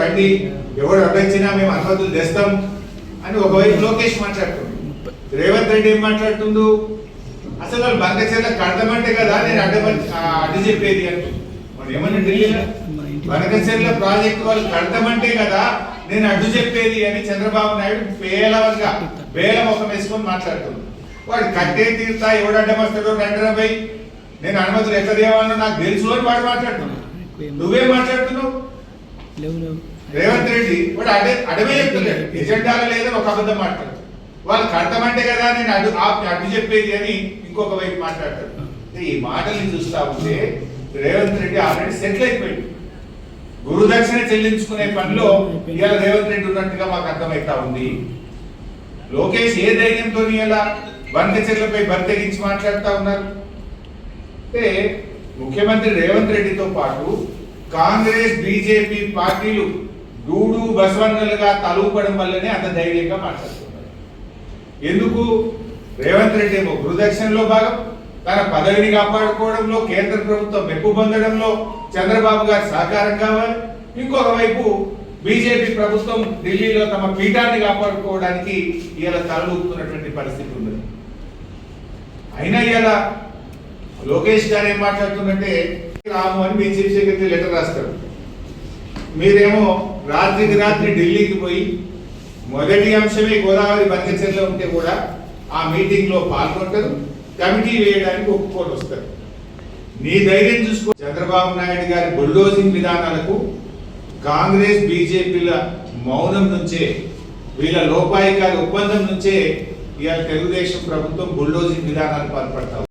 రండి. ఎవరు అడ్డొచ్చినా మేము అనుమతులు తెస్తాం అని ఒకవైపు లోకేష్ మాట్లాడుతుంది. రేవంత్ రెడ్డి ఏం మాట్లాడుతుందో అసలు వాళ్ళు బంగచేత కడతామంటే కదా నేను అడ్డ అడ్డు చెప్పేది అంటుంది. బంకచెర్ల ప్రాజెక్ట్ వాళ్ళు కడతామంటే కదా నేను అడ్డు చెప్పేది అని చంద్రబాబు నాయుడు పేలవంగా వేల ముఖం వేసుకొని మాట్లాడుతుంది వాడు కట్టే తీరుతా ఎవడు అడ్డం వస్తాడో రెండర పోయి నేను అనుమతులు ఎట్లా దేవాలో నాకు తెలుసు అని వాడు మాట్లాడుతున్నాడు. నువ్వే మాట్లాడుతున్నావు. రేవంత్ రెడ్డి వాడు అడే అడవే చెప్తున్నాడు. ఎజెండాలో లేదని ఒక అబద్ధం మాట్లాడు. వాళ్ళు కడతామంటే కదా నేను అడ్డు అడ్డు చెప్పేది అని ఇంకొక వైపు మాట్లాడతాడు. ఈ మాటల్ని చూస్తా ఉంటే రేవంత్ ఆల్రెడీ సెటిల్ అయిపోయింది గురుదక్షిణ చెల్లించుకునే పనిలో ఇవాళ రేవంత్ రెడ్డి ఉన్నట్టుగా మాకు అర్థమైతా ఉంది. లోకేష్ ఏ ధైర్యంతో ఇలా బంక చెట్లపై బర్తెగించి మాట్లాడుతా ఉన్నారు? అంటే ముఖ్యమంత్రి రేవంత్ రెడ్డితో పాటు కాంగ్రెస్ బీజేపీ పార్టీలు డూడు బసవన్నలుగా తలూపడం వల్లనే అంత ధైర్యంగా మాట్లాడుతున్నారు. ఎందుకు? రేవంత్ రెడ్డి ఏమో గురుదక్షిణలో భాగం. తన పదవిని కాపాడుకోవడంలో కేంద్ర ప్రభుత్వం మెప్పు పొందడంలో చంద్రబాబు గారి సహకారం కావాలి. ఇంకొక వైపు బీజేపీ ప్రభుత్వం ఢిల్లీలో తమ పీఠాన్ని కాపాడుకోవడానికి ఇలా తలూపుతున్నటువంటి పరిస్థితి ఉంది అయినా ఇలా లోకేష్ గారు ఏం మాట్లాడుతుందంటే రాము అని మీ చీఫ్ సెక్రటరీ లెటర్ రాస్తారు మీరేమో రాత్రికి రాత్రి ఢిల్లీకి పోయి మొదటి అంశమే గోదావరి బంకచర్లో ఉంటే కూడా ఆ మీటింగ్లో పాల్గొంటారు. కమిటీ వేయడానికి ఒప్పుకొని వస్తారు. నీ ధైర్యం చూసుకో. చంద్రబాబు నాయుడు గారి బుల్డోజింగ్ విధానాలకు కాంగ్రెస్ బీజేపీల మౌనం నుంచే వీళ్ళ లోపాయికారి ఒప్పందం నుంచే ఇవాళ తెలుగుదేశం ప్రభుత్వం బుల్డోజింగ్ విధానాలు పాల్పడతా